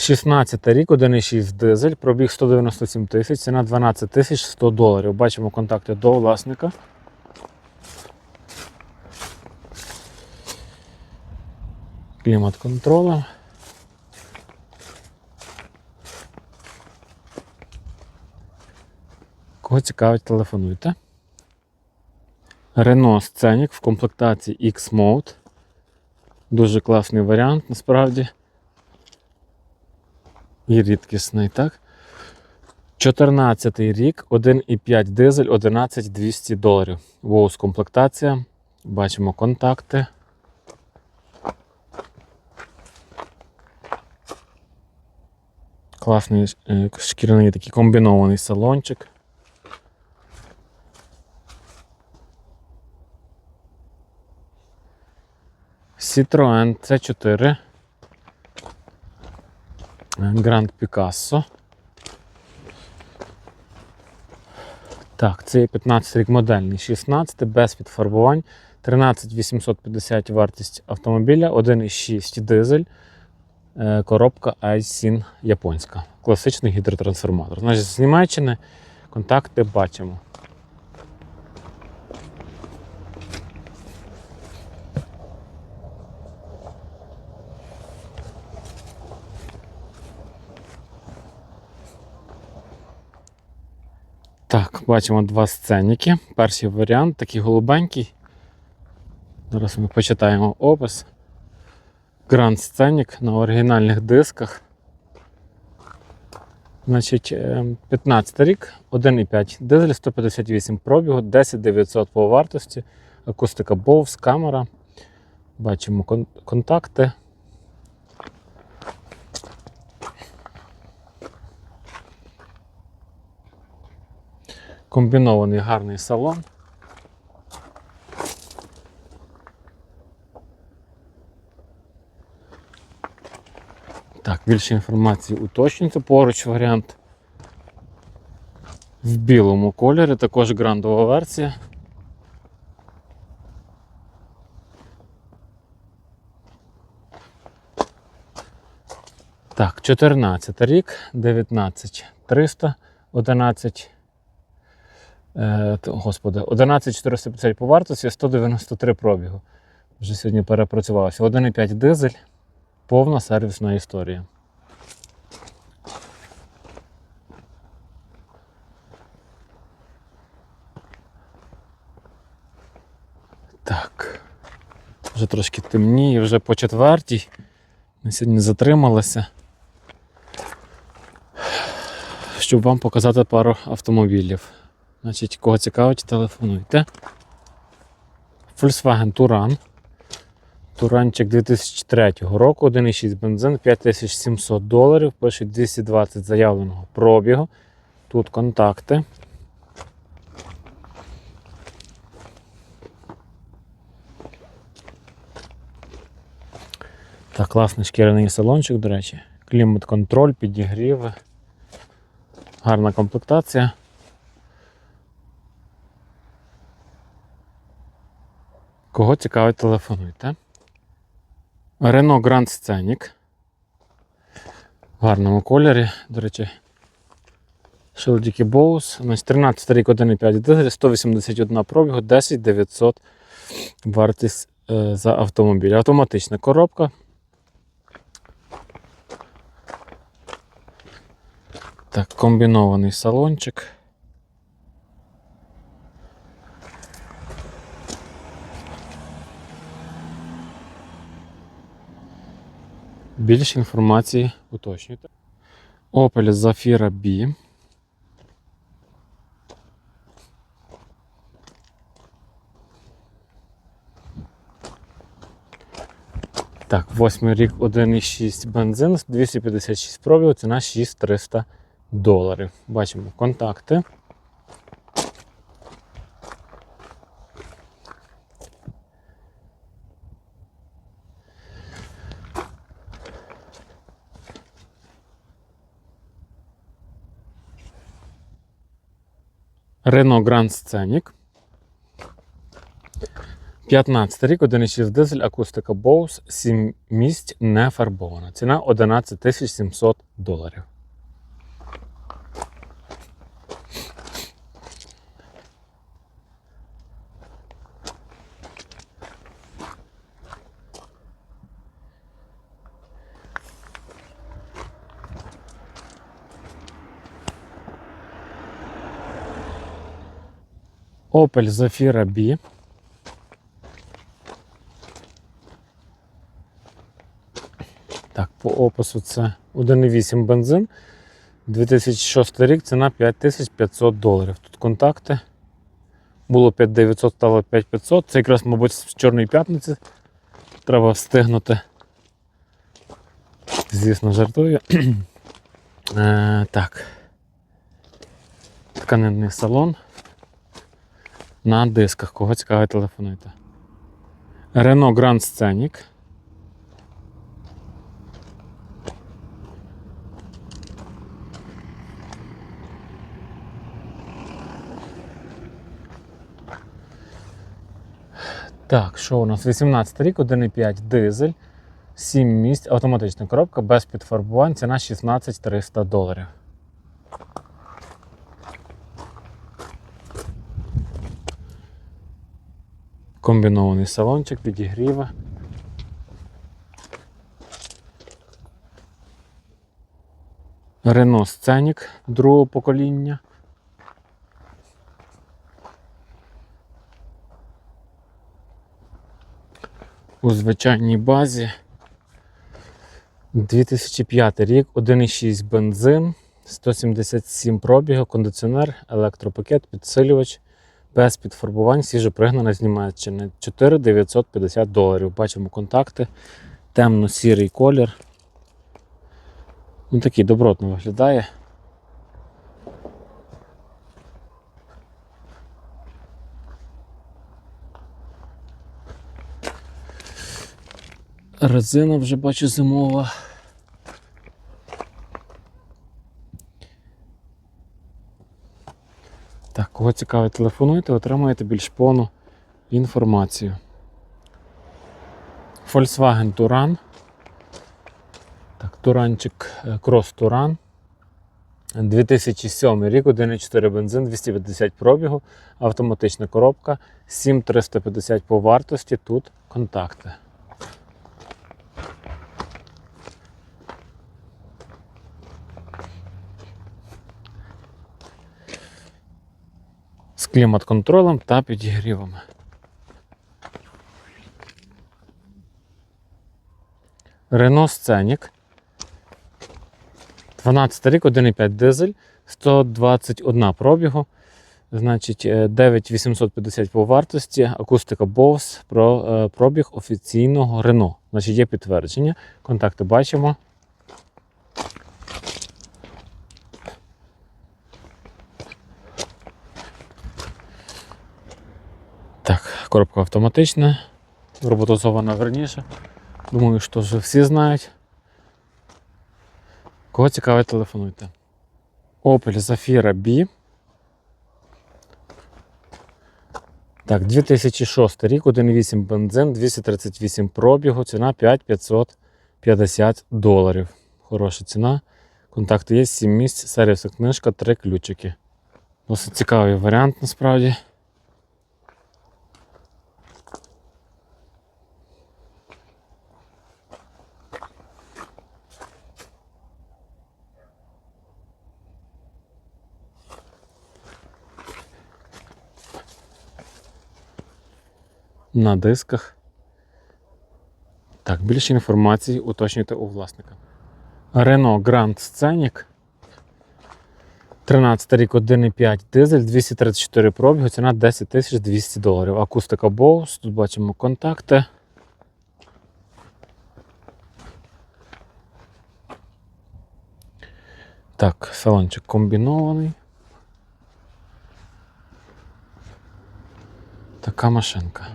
16 рік, 1,6 дизель, пробіг 197 тисяч, ціна 12 тисяч 100 доларів. Бачимо контакти до власника. Клімат контролем. Кого цікавить, телефонуйте. Renault Scenic в комплектації X-Mode. Дуже класний варіант насправді. І рідкісний, так? 14 рік, 1,5 дизель, 11200 доларів. Воус комплектація. Бачимо контакти. Класний е, шкіряний такий комбінований салончик. Citroen C4. Гранд Пікассо. Так, це 15 рік модельний, 16 без підфарбувань, 13 850 вартість автомобіля, 1,6 дизель, е, коробка iSyn японська. Класичний гідротрансформатор. Значить, з Німеччини контакти бачимо. Так, бачимо два сценіки. Перший варіант такий голубенький. Зараз ми почитаємо опис. Grand Scenic на оригінальних дисках. Значить, е, 15 рік, 1,5 дизель, 158 пробігу, 10 900 по вартості, акустика Bose, камера. Бачимо контакти. Комбінований гарний салон. Так, більше інформації уточнюється. Поруч варіант в білому кольорі, також грандова версія. Так, 14 рік, 19 300, 11 Е, т- Господи, 11450 по вартості, 193 пробігу. Вже сьогодні перепрацювався. 1,5 дизель, повна сервісна історія. Так. Вже трошки темніє, вже по четвертій. Ми сьогодні затрималися. Щоб вам показати пару автомобілів. Значить, кого цікавить, телефонуйте. Volkswagen Touran. Туранчик 2003 року, 1,6 бензин, 5700 доларів, пише 220 заявленого пробігу. Тут контакти. Так, класний шкіряний салончик, до речі. Клімат-контроль, підігріви. Гарна комплектація. Кого цікавить, телефонуйте. Renault Grand Scenic. В гарному кольорі, до речі. Шилдіки. Значить, 13 рік 1,5 дизель, 181 пробігу, 10 900 вартість е, за автомобіль. Автоматична коробка. Так, комбінований салончик. Більше інформації уточнюйте. Opel Zafira B. Так, восьмий рік 1,6 бензин, 256 пробігу, ціна 6300 доларів. Бачимо контакти. Renault Grand Scenic. 15 рік, 1,6 дизель, акустика Bose, 7 місць не фарбована. Ціна 11 700 доларів. Opel Zafira B. Так, по опису це 1,8 бензин. 2006 рік ціна 5500 доларів. Тут контакти. Було 5900, стало 5500. Це якраз, мабуть, з Чорної п'ятниці. Треба встигнути. Звісно, жартую. е, так. Тканинний салон. На дисках. Кого цікавить, телефонуйте. Renault Grand Scenic. Так, що у нас? 18 рік, 1,5 дизель, 7 місць, автоматична коробка без підфарбувань, ціна 16 300 доларів. Комбінований салончик, підігріви. Renault Scenic другого покоління. у звичайній базі. 2005 рік, 1,6 бензин, 177 пробігу, кондиціонер, електропакет, підсилювач, без підфарбувань, свіжопригнана з Німеччини. 4950 доларів. Бачимо контакти, темно-сірий колір. Ну такий добротно виглядає. Резина вже бачу зимова. Кого цікавить, телефонуйте, отримаєте більш повну інформацію. Volkswagen Touran. Так, Туранчик Cross Touran. 2007 рік, 1,4 бензин, 250 пробігу, автоматична коробка, 7350 по вартості, тут контакти. Клімат-контролем та підігрівами. Renault Scenic. 12 рік, 1,5 дизель, 121 пробігу. Значить, 9850 по вартості, акустика Bose, про е, пробіг офіційного Renault. Значить, є підтвердження. Контакти бачимо. Так, коробка автоматична, роботизована верніше. Думаю, що вже всі знають. Кого цікавить, телефонуйте. Opel Zafira B. Так, 2006 рік, 1,8 бензин, 238 пробігу, ціна 5550 доларів. Хороша ціна. Контакти є 7 місць, сервісна книжка, 3 ключики. Досить цікавий варіант насправді. На дисках. Так, більше інформації уточнюйте у власника. Renault Grand Scenic. 13 рік 1,5 дизель, 234 пробігу, ціна 10 тисяч 200 доларів. Акустика Bose, тут бачимо контакти. Так, салончик комбінований. Така машинка.